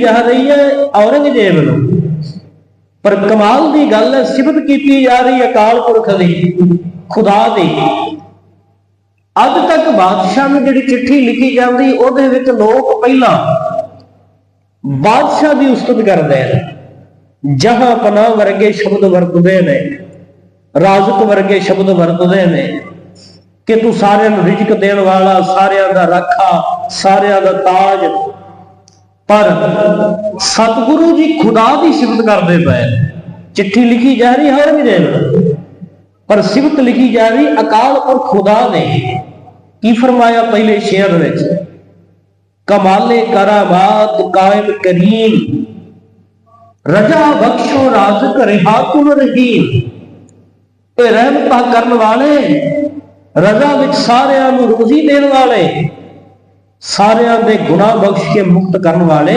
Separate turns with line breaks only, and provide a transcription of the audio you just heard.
ਜਾ ਰਹੀ ਹੈ ਔਰੰਗਜ਼ੇਬ ਨੂੰ। ਪਰ ਕਮਾਲ ਦੀ ਗੱਲ ਹੈ, ਸਿਫਤ ਕੀਤੀ ਜਾ ਰਹੀ ਅਕਾਲ ਪੁਰਖ ਦੀ, ਖੁਦਾ ਦੀ। ਅੱਜ ਤੱਕ ਬਾਦਸ਼ਾਹ ਨੂੰ ਜਿਹੜੀ ਚਿੱਠੀ ਲਿਖੀ ਜਾਂਦੀ, ਉਹਦੇ ਵਿੱਚ ਲੋਕ ਪਹਿਲਾਂ ਬਾਦਸ਼ਾਹ ਦੀ ਉਸਤਤ ਕਰਦੇ ਨੇ। ਜਹਾਂ ਪਨਾ ਵਰਗੇ ਸ਼ਬਦ ਵਰਤਦੇ ਨੇ, ਰਾਜ਼ਕ ਵਰਗੇ ਸ਼ਬਦ ਵਰਤਦੇ ਨੇ, ਕਿ ਤੂੰ ਸਾਰਿਆਂ ਨੂੰ ਰਿਜ਼ਕ ਦੇਣ ਵਾਲਾ, ਸਾਰਿਆਂ ਦਾ ਰਾਖਾ, ਸਾਰਿਆਂ ਦਾ ਤਾਜ ਪਰ ਸਤਿਗੁਰੂ ਜੀ ਖੁਦਾ ਦੀ ਸਿਫਤ ਕਰਦੇ ਪਏ। ਚਿੱਠੀ ਲਿਖੀ ਜਾ ਰਹੀ ਹਰ ਵੀ ਦੇਣ ਪਰ ਸਿਫਤ ਲਿਖੀ ਜਾ ਰਹੀ ਅਕਾਲ ਪੁਰਖ ਖੁਦਾ ਨੇ। ਕੀ ਫਰਮਾਇਆ ਪਹਿਲੇ ਸ਼ੇਰ ਵਿੱਚ? ਕਮਾਲੇ ਕਰਾਮਾਤ ਕਾਇਮ ਕਰੀਮ। ਰਜਾ ਬਖਸ਼ੋ ਰਾਜ਼ਕ ਰਿਹਾ ਕੁਲ ਰਹੀਮ। ਇਹ ਰਹਿਮਤਾਂ ਕਰਨ ਵਾਲੇ, ਰਜ਼ਾ ਵਿੱਚ ਸਾਰਿਆਂ ਨੂੰ ਰੋਜ਼ੀ ਦੇਣ ਵਾਲੇ। ਸਾਰਿਆਂ ਦੇ ਗੁਨਾਹ ਬਖਸ਼ ਕੇ ਮੁਕਤ ਕਰਨ ਵਾਲੇ